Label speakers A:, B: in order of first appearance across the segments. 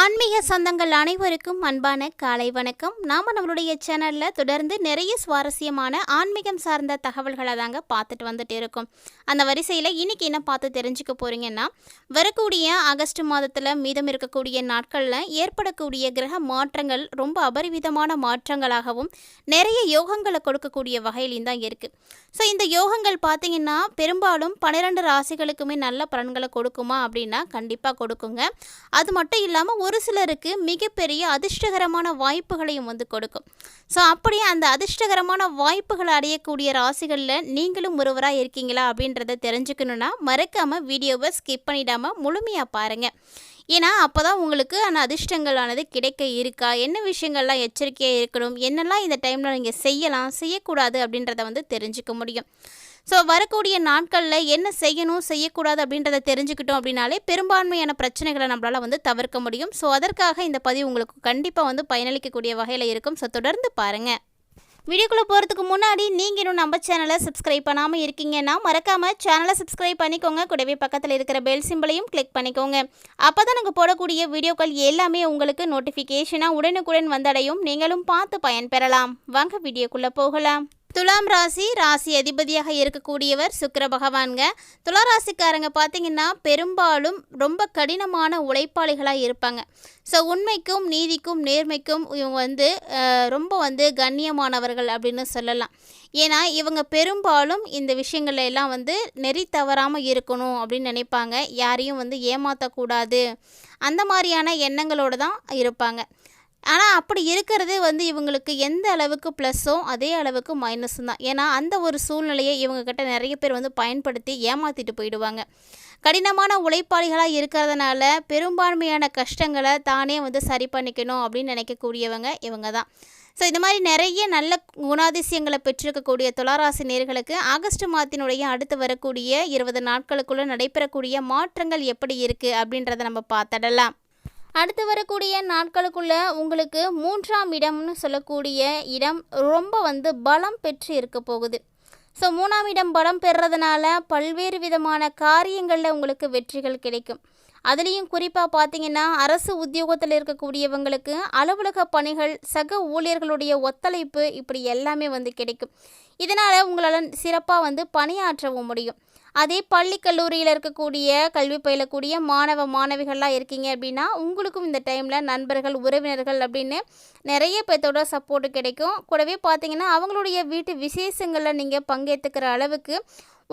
A: ஆன்மீக சொந்தங்கள் அனைவருக்கும் அன்பான காலை வணக்கம். நாம் நம்மளுடைய சேனலில் தொடர்ந்து நிறைய சுவாரஸ்யமான ஆன்மீகம் சார்ந்த தகவல்களை தாங்க பார்த்துட்டு வந்துட்டு இருக்கோம். அந்த வரிசையில் இன்னைக்கு என்ன பார்த்து தெரிஞ்சுக்க போகிறீங்கன்னா வரக்கூடிய ஆகஸ்ட் மாதத்தில் மீதம் இருக்கக்கூடிய நாட்களில் ஏற்படக்கூடிய கிரக மாற்றங்கள் ரொம்ப அபரிவிதமான மாற்றங்களாகவும் நிறைய யோகங்களை கொடுக்கக்கூடிய வகையிலையும் தான் இருக்குது ஸோ இந்த யோகங்கள் பார்த்தீங்கன்னா பெரும்பாலும் பன்னிரெண்டு ராசிகளுக்குமே நல்ல பலன்களை கொடுக்குமா அப்படின்னா கண்டிப்பாக கொடுக்குங்க. அது மட்டும் இல்லாமல் ஒரு சிலருக்கு மிகப்பெரிய அதிர்ஷ்டகரமான வாய்ப்புகளையும் வந்து கொடுக்கும். ஸோ அப்படியே அந்த அதிர்ஷ்டகரமான வாய்ப்புகளை அடையக்கூடிய ராசிகளில் நீங்களும் ஒருவராக இருக்கீங்களா அப்படின்றத தெரிஞ்சுக்கணுன்னா மறக்காமல் வீடியோவை ஸ்கிப் பண்ணிடாமல் முழுமையாக பாருங்கள் ஏன்னா அப்போ தான் உங்களுக்கு அந்த அதிர்ஷ்டங்களானது கிடைக்க இருக்கா? என்ன விஷயங்கள்லாம் எச்சரிக்கையாக இருக்கணும்? என்னெல்லாம் இந்த டைமில் நீங்கள் செய்யலாம்? செய்யக்கூடாது அப்படின்றத வந்து தெரிஞ்சுக்க முடியும். ஸோ வரக்கூடிய நாட்களில் என்ன செய்யணும் செய்யக்கூடாது அப்படின்றத தெரிஞ்சுக்கிட்டோம் அப்படின்னாலே பெரும்பான்மையான பிரச்சனைகளை நம்மளால் வந்து தவிர்க்க முடியும். ஸோ அதற்காக இந்த பதிவு உங்களுக்கு கண்டிப்பாக வந்து பயனளிக்கக்கூடிய வகையில் இருக்கும். ஸோ தொடர்ந்து பாருங்கள் வீடியோக்குள்ளே போகிறதுக்கு முன்னாடி நீங்கள் இன்னும் நம்ம சேனலை சப்ஸ்கிரைப் பண்ணாமல் இருக்கீங்கன்னா மறக்காமல் சேனலை சப்ஸ்கிரைப் பண்ணிக்கோங்க. கூடவே பக்கத்தில் இருக்கிற பெல் சிம்பிளையும் கிளிக் பண்ணிக்கோங்க. அப்போ தான் நாங்கள் போடக்கூடிய வீடியோக்கள் எல்லாமே உங்களுக்கு நோட்டிஃபிகேஷனாக உடனுக்குடன் வந்தடையும். நீங்களும் பார்த்து பயன்பெறலாம். வாங்க வீடியோக்குள்ளே போகலாம். துலாம் ராசி ராசி அதிபதியாக இருக்கக்கூடியவர் சுக்கர பகவான்க துலா ராசிக்காரங்க பார்த்தீங்கன்னா பெரும்பாலும் ரொம்ப கடினமான உழைப்பாளிகளாக இருப்பாங்க. ஸோ உண்மைக்கும் நீதிக்கும் நேர்மைக்கும் இவங்க வந்து ரொம்ப வந்து கண்ணியமானவர்கள் அப்படின்னு சொல்லலாம். ஏன்னா இவங்க பெரும்பாலும் இந்த விஷயங்கள்ல எல்லாம் வந்து நெறி தவறாமல் இருக்கணும் அப்படின்னு நினைப்பாங்க. யாரையும் வந்து ஏமாற்றக்கூடாது அந்த மாதிரியான எண்ணங்களோடு தான் இருப்பாங்க. ஆனால் அப்படி இருக்கிறது வந்து இவங்களுக்கு எந்த அளவுக்கு ப்ளஸ்ஸோ அதே அளவுக்கு மைனஸும் தான். ஏன்னா அந்த ஒரு சூழ்நிலையை இவங்கக்கிட்ட நிறைய பேர் வந்து பயன்படுத்தி ஏமாற்றிட்டு போயிடுவாங்க. கடினமான உழைப்பாளிகளாக இருக்கிறதுனால பெரும்பான்மையான கஷ்டங்களை தானே வந்து சரி பண்ணிக்கணும் அப்படின்னு நினைக்கக்கூடியவங்க இவங்க தான். ஸோ இந்த மாதிரி நிறைய நல்ல குணாதிசயங்களை பெற்றிருக்கக்கூடிய துளாராசி நேர்களுக்கு ஆகஸ்ட் மாதத்தினுடைய அடுத்து வரக்கூடிய இருபது நாட்களுக்குள்ளே நடைபெறக்கூடிய மாற்றங்கள் எப்படி இருக்குது அப்படின்றத நம்ம பார்த்துடலாம். அடுத்து வரக்கூடிய நாட்களுக்குள்ள உங்களுக்கு மூன்றாம் இடம்னு சொல்லக்கூடிய இடம் ரொம்ப வந்து பலம் பெற்று இருக்க போகுது. ஸோ மூணாம் இடம் பலம் பெறுறதுனால பல்வேறு விதமான காரியங்களில் உங்களுக்கு வெற்றிகள் கிடைக்கும். அதுலேயும் குறிப்பாக பார்த்தீங்கன்னா அரசு உத்தியோகத்தில் இருக்கக்கூடியவங்களுக்கு அலுவலக பணிகள் சக ஊழியர்களுடைய ஒத்துழைப்பு இப்படி எல்லாமே வந்து கிடைக்கும். இதனால் உங்களால் சிறப்பாக வந்து பணியாற்றவும் முடியும். அதே பள்ளி கல்லூரியில் இருக்கக்கூடிய கல்வி பயிலக்கூடிய மாணவ மாணவிகள்லாம் இருக்கீங்க அப்படின்னா உங்களுக்கும் இந்த டைமில் நண்பர்கள் உறவினர்கள் அப்படின்னு நிறைய பேர்த்தோட சப்போர்ட் கிடைக்கும். கூடவே பார்த்தீங்கன்னா அவங்களுடைய வீட்டு விசேஷங்களில் நீங்கள் பங்கேற்றுக்கிற அளவுக்கு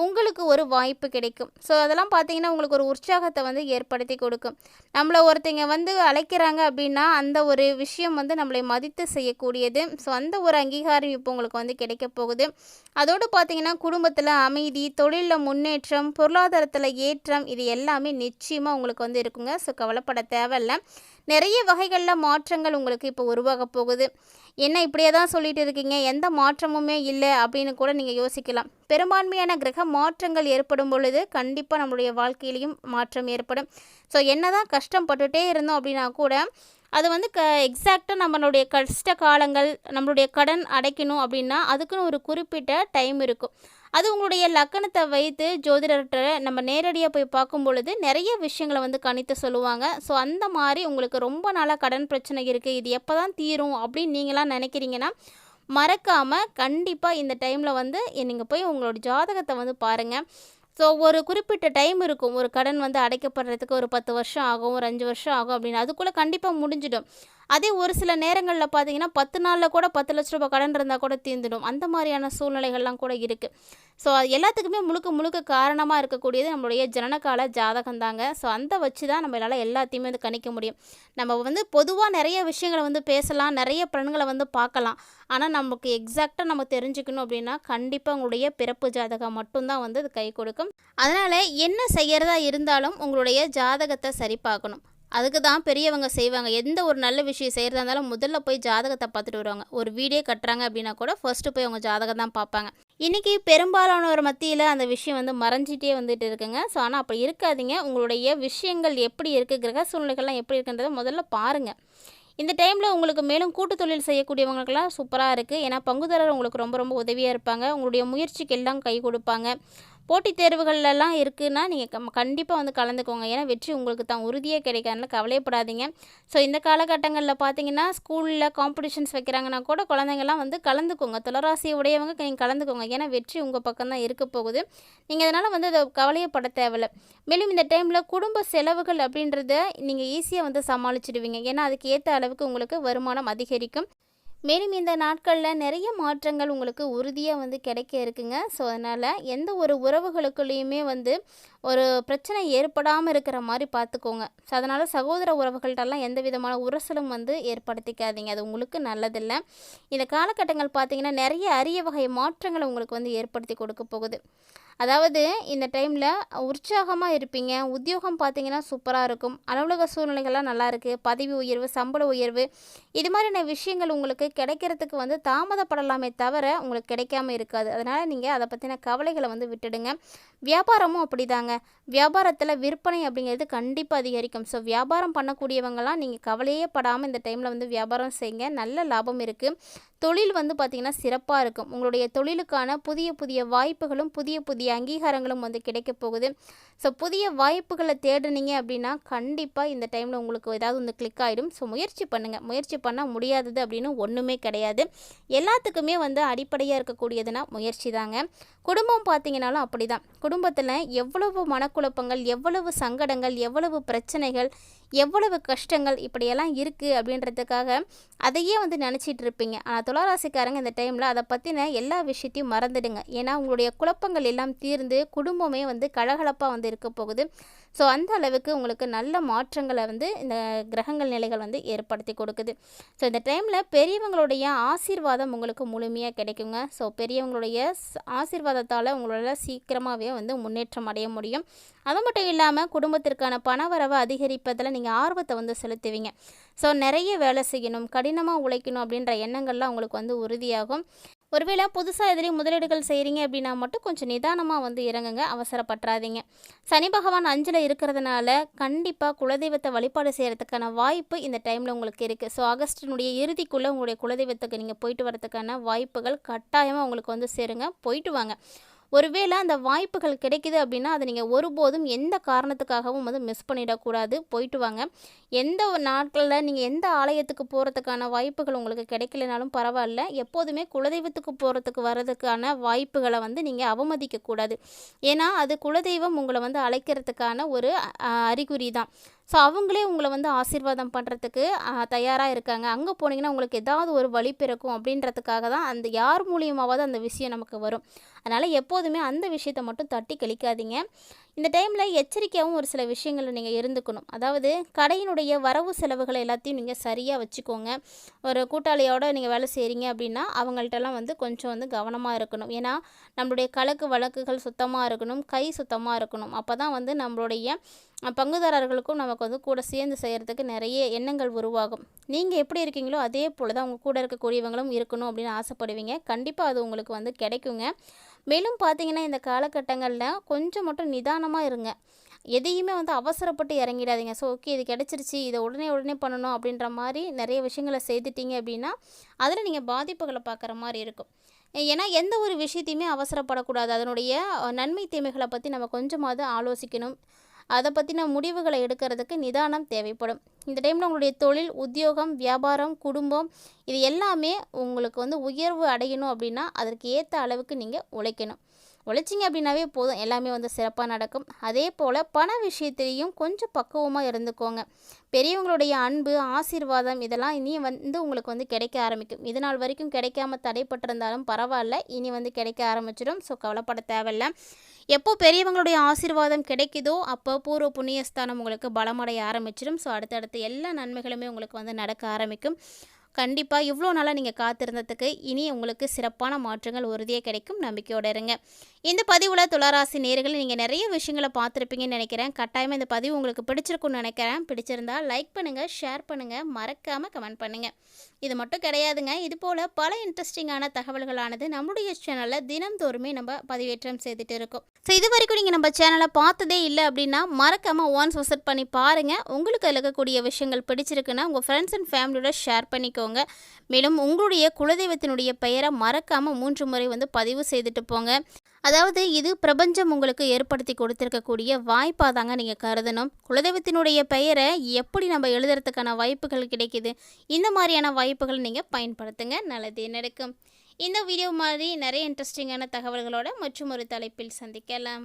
A: உங்களுக்கு ஒரு வாய்ப்பு கிடைக்கும். ஸோ அதெல்லாம் பார்த்தீங்கன்னா உங்களுக்கு ஒரு உற்சாகத்தை வந்து ஏற்படுத்தி கொடுக்கும். நம்மளை ஒருத்தங்க வந்து அழைக்கிறாங்க அப்படின்னா அந்த ஒரு விஷயம் வந்து நம்மளை மதித்து செய்யக்கூடியது. ஸோ அந்த ஒரு அங்கீகாரம் இப்போ உங்களுக்கு வந்து கிடைக்க போகுது. அதோடு பார்த்தீங்கன்னா குடும்பத்தில் அமைதி தொழிலில் முன்னேற்றம் பொருளாதாரத்தில் ஏற்றம் இது எல்லாமே நிச்சயமாக உங்களுக்கு வந்து இருக்குங்க. ஸோ கவலைப்பட தேவையில்லை. நிறைய வகைகளில் மாற்றங்கள் உங்களுக்கு இப்போ உருவாக போகுது. என்ன இப்படியே தான் சொல்லிட்டு இருக்கீங்க? எந்த மாற்றமுமே இல்லை அப்படின்னு கூட நீங்கள் யோசிக்கலாம். பெரும்பான்மையான கிரக மாற்றங்கள் ஏற்படும் பொழுது கண்டிப்பாக நம்மளுடைய வாழ்க்கையிலையும் மாற்றம் ஏற்படும். ஸோ என்ன தான் கஷ்டப்பட்டுட்டே இருந்தோம் அப்படின்னா கூட அது வந்து க எக்ஸாக்டாக நம்மளுடைய கஷ்ட காலங்கள் நம்மளுடைய கடன் அடைக்கணும் அப்படின்னா அதுக்குன்னு ஒரு குறிப்பிட்ட டைம் இருக்கும். அது உங்களுடைய லக்கணத்தை வைத்து ஜோதிடர்கிட்ட நம்ம நேரடியாக போய் பார்க்கும் பொழுது நிறைய விஷயங்களை வந்து கணித்து சொல்லுவாங்க. ஸோ அந்த மாதிரி உங்களுக்கு ரொம்ப நாளாக கடன் பிரச்சனை இருக்குது இது எப்போ தான் தீரும் அப்படின்னு நீங்களாம் நினைக்கிறீங்கன்னா மறக்காமல் கண்டிப்பாக இந்த டைமில் வந்து நீங்கள் போய் உங்களோட ஜாதகத்தை வந்து பாருங்கள் ஸோ ஒரு குறிப்பிட்ட டைம் இருக்கும். ஒரு கடன் வந்து அடைக்கப்படுறதுக்கு ஒரு பத்து வருஷம் ஆகும் ஒரு அஞ்சு வருஷம் ஆகும் அப்படின்னு. அதுக்குள்ளே கண்டிப்பாக முடிஞ்சிடும். அதே ஒரு சில நேரங்களில் பார்த்தீங்கன்னா பத்து நாளில் கூட பத்து லட்ச ரூபாய் கடன் இருந்தால் கூட தீர்ந்துடும். அந்த மாதிரியான சூழ்நிலைகள்லாம் கூட இருக்குது ஸோ அது எல்லாத்துக்குமே முழுக்க முழுக்க காரணமாக இருக்கக்கூடியது நம்மளுடைய ஜனனகால ஜாதகம் தாங்க ஸோ அந்த வச்சு தான் நம்மளால் எல்லாத்தையுமே வந்து கணிக்க முடியும். நம்ம வந்து பொதுவாக நிறைய விஷயங்களை வந்து பேசலாம் நிறைய பலன்களை வந்து பார்க்கலாம். ஆனால் நமக்கு எக்ஸாக்டாக நம்ம தெரிஞ்சுக்கணும் அப்படின்னா கண்டிப்பாக உங்களுடைய பிறப்பு ஜாதகம் மட்டும்தான் வந்து அது கை கொடுக்கும். அதனால் என்ன செய்கிறதா இருந்தாலும் உங்களுடைய ஜாதகத்தை சரி பார்க்கணும். அதுக்கு தான் பெரியவங்க செய்வாங்க. எந்த ஒரு நல்ல விஷயம் செய்கிறதா இருந்தாலும் முதல்ல போய் ஜாதகத்தை பார்த்துட்டு வருவாங்க. ஒரு வீடே கட்டுறாங்க அப்படின்னா கூட ஃபர்ஸ்ட்டு போய் அவங்க ஜாதகம் தான் பார்ப்பாங்க. இன்றைக்கி பெரும்பாலானவர் மத்தியில் அந்த விஷயம் வந்து மறைஞ்சிட்டே வந்துட்டு இருக்குங்க. ஸோ ஆனால் அப்படி இருக்காதீங்க. உங்களுடைய விஷயங்கள் எப்படி இருக்குது கிரக சூழ்நிலைகள்லாம் எப்படி இருக்குன்றதை முதல்ல பாருங்கள் இந்த டைமில் உங்களுக்கு மேலும் கூட்டு தொழில் செய்யக்கூடியவங்களுக்கெல்லாம் சூப்பராக இருக்குது ஏன்னா பங்குதாரர் உங்களுக்கு ரொம்ப ரொம்ப உதவியாக இருப்பாங்க. உங்களுடைய முயற்சிக்கு எல்லாம் கை கொடுப்பாங்க. போட்டித் தேர்வுகள்லாம் இருக்குன்னா நீங்கள் கம் கண்டிப்பாக வந்து கலந்துக்கோங்க. ஏன்னா வெற்றி உங்களுக்கு தான் உறுதியாக கிடைக்காதுனால கவலையப்படாதீங்க. ஸோ இந்த காலகட்டங்களில் பார்த்தீங்கன்னா ஸ்கூலில் காம்படிஷன்ஸ் வைக்கிறாங்கன்னா கூட குழந்தைங்கள்லாம் வந்து கலந்துக்கோங்க. துளராசி உடையவங்க நீங்கள் கலந்துக்கோங்க. ஏன்னா வெற்றி உங்கள் பக்கம் தான் இருக்க போகுது. நீங்கள் அதனால் வந்து அதை கவலையப்பட தேவையில்ல. மேலும் இந்த டைமில் குடும்ப செலவுகள் அப்படின்றத நீங்கள் ஈஸியாக வந்து சமாளிச்சிடுவீங்க. ஏன்னா அதுக்கு ஏற்ற அளவுக்கு உங்களுக்கு வருமானம் அதிகரிக்கும். மேலும் இந்த நாட்களில் நிறைய மாற்றங்கள் உங்களுக்கு உறுதியாக வந்து கிடைக்க இருக்குங்க. ஸோ அதனால் எந்த ஒரு உறவுகளுக்குள்ளேயுமே வந்து ஒரு பிரச்சனை ஏற்படாமல் இருக்கிற மாதிரி பார்த்துக்கோங்க ஸோ அதனால் சகோதர உறவுகள்கிட்டலாம் எந்த விதமான உரசலும் வந்து ஏற்படுத்திக்காதீங்க. அது உங்களுக்கு நல்லதில்லை. இந்த காலகட்டங்கள் பார்த்தீங்கன்னா நிறைய அரிய வகை மாற்றங்களை உங்களுக்கு வந்து ஏற்படுத்தி கொடுக்க போகுது. அதாவது இந்த டைமில் உற்சாகமாக இருப்பீங்க. உத்தியோகம் பார்த்தீங்கன்னா சூப்பராக இருக்கும். அலுவலக சூழ்நிலைகள்லாம் நல்லாயிருக்கு பதவி உயர்வு சம்பள உயர்வு. இது மாதிரியான விஷயங்கள் உங்களுக்கு கிடைக்கிறதுக்கு வந்து தாமதப்படலாமே தவிர உங்களுக்கு கிடைக்காம இருக்காது. அதனால் நீங்கள் அதை பற்றின கவலைகளை வந்து விட்டுடுங்க. வியாபாரமும் அப்படிதாங்க. வியாபாரத்தில் விற்பனை அப்படிங்கிறது கண்டிப்பாக அதிகரிக்கும். ஸோ வியாபாரம் பண்ணக்கூடியவங்கலாம் நீங்கள் கவலையே படாமல் இந்த டைமில் வந்து வியாபாரம் செய்யுங்க நல்ல லாபம் இருக்குது தொழில் வந்து பார்த்திங்கன்னா சிறப்பாக இருக்கும். உங்களுடைய தொழிலுக்கான புதிய புதிய வாய்ப்புகளும் புதிய புதிய அங்கீகாரங்களும் வந்து கிடைக்க போகுது. ஸோ புதிய வாய்ப்புகளை தேடுனீங்க அப்படின்னா கண்டிப்பாக இந்த டைமில் உங்களுக்கு ஏதாவது வந்து கிளிக் ஆகிடும் ஸோ முயற்சி பண்ணுங்கள் முயற்சி பண்ண முடியாதது அப்படின்னு ஒன்றுமே கிடையாது. எல்லாத்துக்குமே வந்து அடிப்படையாக இருக்கக்கூடியதுன்னா முயற்சி தாங்க. குடும்பம் பார்த்தீங்கனாலும் அப்படி தான் குடும்பத்தில் எவ்வளவு மனக்குழப்பங்கள் எவ்வளவு சங்கடங்கள் எவ்வளவு பிரச்சனைகள் எவ்வளவு கஷ்டங்கள் இப்படியெல்லாம் இருக்குது அப்படின்றதுக்காக அதையே வந்து நினச்சிட்டு இருப்பீங்க. ஆனால் துளாராசிக்காரங்க இந்த டைமில் அதை பற்றின எல்லா விஷயத்தையும் மறந்துடுங்க. ஏன்னா உங்களுடைய குழப்பங்கள் எல்லாம் தீர்ந்து குடும்பமே வந்து கலகலப்பாக வந்து இருக்க போகுது. ஸோ அந்த அளவுக்கு உங்களுக்கு நல்ல மாற்றங்களை வந்து இந்த கிரகங்கள் நிலைகள் வந்து ஏற்படுத்தி கொடுக்குது. ஸோ இந்த டைமில் பெரியவங்களுடைய ஆசீர்வாதம் உங்களுக்கு முழுமையாக கிடைக்குங்க. ஸோ பெரியவங்களுடைய ஆசீர்வாதத்தால் உங்களால் சீக்கிரமாகவே வந்து முன்னேற்றம் அடைய முடியும். அது மட்டும் இல்லாமல் குடும்பத்திற்கான பணவரவை அதிகரிப்பதில் நீங்கள் ஆர்வத்தை வந்து செலுத்துவீங்க. ஸோ நிறைய வேலை செய்யணும் கடினமாக உழைக்கணும் அப்படின்ற எண்ணங்கள்லாம் உங்களுக்கு வந்து உறுதியாகும். ஒருவேளை புதுசாக எதிரையும் முதலீடுகள் செய்கிறீங்க அப்படின்னா மட்டும் கொஞ்சம் நிதானமாக வந்து இறங்குங்க அவசரப்பட்டுறாதீங்க சனி பகவான் அஞ்சில் இருக்கிறதுனால கண்டிப்பாக குலதெய்வத்தை வழிபாடு செய்கிறதுக்கான வாய்ப்பு இந்த டைமில் உங்களுக்கு இருக்குது ஸோ ஆகஸ்டினுடைய இறுதிக்குள்ளே உங்களுடைய குலதெய்வத்துக்கு நீங்கள் போயிட்டு வரதுக்கான வாய்ப்புகள் கட்டாயமாக உங்களுக்கு வந்து சேருங்க. போயிட்டு வாங்க. ஒருவேளை அந்த வாய்ப்புகள் கிடைக்குது அப்படின்னா அதை நீங்கள் ஒருபோதும் எந்த காரணத்துக்காகவும் வந்து மிஸ் பண்ணிடக்கூடாது. போயிட்டு வாங்க. எந்த ஒரு நாட்களில் நீங்கள் எந்த ஆலயத்துக்கு போகிறதுக்கான வாய்ப்புகள் உங்களுக்கு கிடைக்கலனாலும் பரவாயில்ல. எப்போதுமே குலதெய்வத்துக்கு போகிறதுக்கு வர்றதுக்கான வாய்ப்புகளை வந்து நீங்கள் அவமதிக்கக்கூடாது. ஏன்னா அது குலதெய்வம் உங்களை வந்து அழைக்கிறதுக்கான ஒரு அறிகுறி தான் ஸோ அவங்களே உங்களை வந்து ஆசீர்வாதம் பண்ணுறதுக்கு தயாராக இருக்காங்க. அங்கே போனீங்கன்னா உங்களுக்கு ஏதாவது ஒரு வழி பிறக்கும் அப்படின்றதுக்காக தான் அந்த யார் மூலியமாவது அந்த விஷயம் நமக்கு வரும். அதனால் எப்போதுமே அந்த விஷயத்தை மட்டும் தட்டி கழிக்காதீங்க. இந்த டைமில் எச்சரிக்கையாகவும் ஒரு சில விஷயங்களை நீங்கள் இருந்துக்கணும். அதாவது கடையினுடைய வரவு செலவுகளை எல்லாத்தையும் நீங்கள் சரியாக வச்சுக்கோங்க. ஒரு கூட்டாளியோட நீங்கள் வேலை செய்கிறீங்க அப்படின்னா அவங்கள்ட்டலாம் வந்து கொஞ்சம் வந்து கவனமாக இருக்கணும். ஏன்னா நம்மளுடைய கலக்கு வழக்குகள் சுத்தமாக இருக்கணும் கை சுத்தமாக இருக்கணும். அப்போ தான் வந்து நம்மளுடைய பங்குதாரர்களுக்கும் நமக்கு வந்து கூட சேர்ந்து செய்கிறதுக்கு நிறைய எண்ணங்கள் உருவாகும். நீங்கள் எப்படி இருக்கீங்களோ அதே போல் தான் உங்கள் கூட இருக்கக்கூடியவங்களும் இருக்கணும் அப்படின்னு ஆசைப்படுவீங்க. கண்டிப்பாக அது உங்களுக்கு வந்து கிடைக்குங்க. மேலும் பார்த்தீங்கன்னா இந்த காலகட்டங்களில் கொஞ்சம் மட்டும் நிதானமாக இருங்க. எதையுமே வந்து அவசரப்பட்டு இறங்கிடாதீங்க. ஸோ ஓகே இது கிடச்சிருச்சு. இதை உடனே உடனே பண்ணணும் அப்படின்ற மாதிரி நிறைய விஷயங்களை செய்துட்டீங்க அப்படின்னா அதில் நீங்கள் பாதிப்புகளை பார்க்குற மாதிரி இருக்கும். ஏன்னா எந்த ஒரு விஷயத்தையுமே அவசரப்படக்கூடாது. அதனுடைய நன்மை தீமைகளை பற்றி நம்ம கொஞ்சமாவது ஆலோசிக்கணும். அதை பற்றின முடிவுகளை எடுக்கிறதுக்கு நிதானம் தேவைப்படும். இந்த டைமில் உங்களுடைய தொழில் உத்தியோகம் வியாபாரம் குடும்பம் இது எல்லாமே உங்களுக்கு வந்து உயர்வு அடையணும் அப்படின்னா அதற்கு ஏற்ற அளவுக்கு நீங்கள் உழைக்கணும். உழைச்சிங்க அப்படின்னாவே போதும். எல்லாமே வந்து சிறப்பாக நடக்கும். அதே போல் பண விஷயத்திலையும் கொஞ்சம் பக்குவமாக இருந்துக்கோங்க. பெரியவங்களுடைய அன்பு ஆசீர்வாதம் இதெல்லாம் இனி வந்து உங்களுக்கு வந்து கிடைக்க ஆரம்பிக்கும். இது நாள் வரைக்கும் கிடைக்காம தடைப்பட்டிருந்தாலும் பரவாயில்ல. இனி வந்து கிடைக்க ஆரம்பிச்சிடும். ஸோ கவலைப்பட தேவையில்ல. எப்போ பெரியவங்களுடைய ஆசீர்வாதம் கிடைக்குதோ அப்போ பூர்வ புண்ணியஸ்தானம் உங்களுக்கு பலமடைய ஆரம்பிச்சிடும். ஸோ அடுத்தடுத்து எல்லா நன்மைகளுமே உங்களுக்கு வந்து நடக்க ஆரம்பிக்கும். கண்டிப்பாக இவ்வளோ நாளாக நீங்கள் காத்திருந்ததுக்கு இனி உங்களுக்கு சிறப்பான மாற்றங்கள் உறுதியாக கிடைக்கும். நம்பிக்கையோடு இருங்க. இந்த பதிவில் துளாராசி நேர்களை நீங்கள் நிறைய விஷயங்களை பார்த்துருப்பீங்கன்னு நினைக்கிறேன். கட்டாயமாக இந்த பதிவு உங்களுக்கு பிடிச்சிருக்கும்னு நினைக்கிறேன். பிடிச்சிருந்தா லைக் பண்ணுங்கள் ஷேர் பண்ணுங்கள் மறக்காமல் கமெண்ட் பண்ணுங்கள் இது மட்டும் கிடையாதுங்க. இது போல் பல இன்ட்ரெஸ்டிங்கான தகவல்களானது நம்முடைய சேனலில் தினம்தோறுமே நம்ம பதிவேற்றம் செய்துட்டு இருக்கோம். ஸோ இது வரைக்கும் நீங்கள் நம்ம சேனலை பார்த்ததே இல்லை அப்படின்னா மறக்காமல் ஒன்ஸ் விசிட் பண்ணி பாருங்கள் உங்களுக்கு இருக்கக்கூடிய விஷயங்கள் பிடிச்சிருக்குன்னா உங்கள் ஃப்ரெண்ட்ஸ் அண்ட் ஃபேமிலியோட ஷேர் பண்ணிக்கோங்க மேலும் உங்களுடைய குலதெய்வத்தினுடைய பெயரை மறக்காமல் மூன்று முறை வந்து பதிவு செய்துட்டு போங்க. அதாவது இது பிரபஞ்சம் உங்களுக்கு ஏற்படுத்தி கொடுத்துருக்கக்கூடிய வாய்ப்பாக தாங்க நீங்கள் கருதணும். குலதெய்வத்தினுடைய பெயரை எப்படி நம்ம எழுதுறதுக்கான வாய்ப்புகள் கிடைக்குது? இந்த மாதிரியான வாய்ப்புகளை நீங்கள் பயன்படுத்துங்க. நல்லதே நடக்கும். இந்த வீடியோ மாதிரி நிறைய இன்ட்ரெஸ்டிங்கான தகவல்களோட மற்றும் ஒரு தலைப்பில் சந்திக்கலாம்.